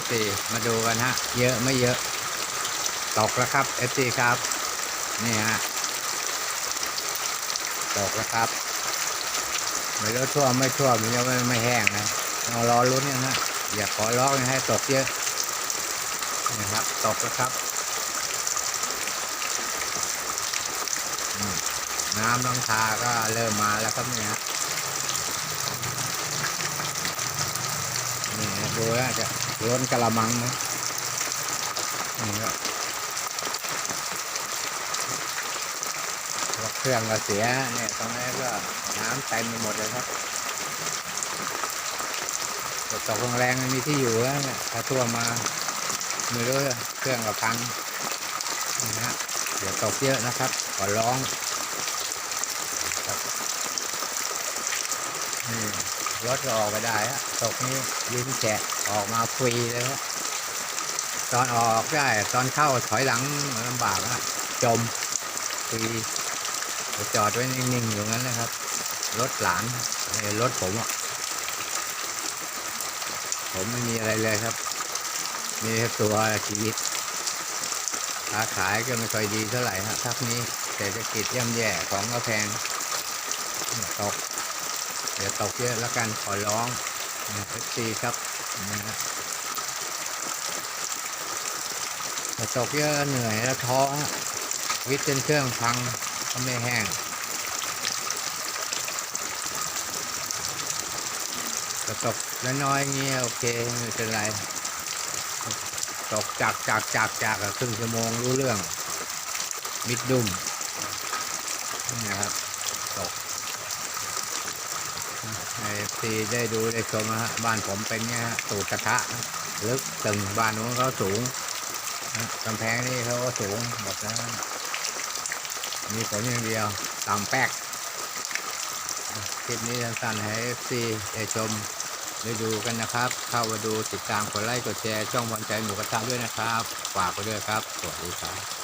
ฟซีมาดูกันฮะ เยอะไม่เยอะ ตกแล้วครับเอฟซีครับ นี่ฮะ ตกแล้วครับไม่รู้ท่วมไม่ท่วมยังไม่ไม่แห้งนะเรารอลุ้นกันฮะ อย่าขอร้องให้ตกเยอะนี่ครับ ตกแล้วครับ น้ำลังคาก็เริ่มมาแล้วครับเนี่ยนี่ดูว่าจะ ล้นกระมังไหมนี่ครับเครื่องก็เสียเนี่ยตรงนี้ก็น้ำเต็มไปหมดเลยครับฝนตกแรงไม่มีที่อยู่แล้วเนี่ยถ้าท่วมมาไม่รู้เครื่องก็พังนี่ฮะเดี๋ยวตกเยอะนะครับขอร้องครับนี่ รถก็ออกไปได้ฮะตกนี้ลิ้นแฉะออกมาฟรีเลยฮะตอนออกได้ ตอนเข้าถอยหลังลำบากฮะจมฟรีจอดไว้นิ่งๆอยู่งั้นนะครับ รถหลานรถผมอะผมไม่มีอะไรเลยครับ มีแค่ตัวชีวิตค้าขายก็ไม่ค่อยดีเท่าไหร่ฮะทักนี้เศรษฐกิจย่ำแย่ของก็แพงตก เดี๋ยวตกเยอะแล้วกันขอร้องเอฟซีครับนะฮะแต่ตกเยอะเหนื่อยแล้วท้อฮะวิทย์จนเครื่องพังก็ไม่แห้งแต่ตกน้อยเงี้ยโอเคไม่เป็นไร ตกจากจากจากจากอะครึ่งชั่วโมงรู้เรื่อง มิดดุมนี่นะครับ ตกไอ ซีได้ดูได้ชมนะฮะบ้านผมเป็นเงี้ยฮะตูกระทะลึกตึงบ้านนู้นเขาสูงกำแพงนี่เขาก็สูงหมดนะมีผมอย่างเดียวตามแป๊กคลิปนี้สั้นๆให้ซีได้ชมได้ดูกันนะครับ เข้ามาดูติดตามกดไลค์กดแชร์ช่องบอลใจหมูกระทะด้วยนะครับ ฝากไปด้วยครับ สวัสดีครับ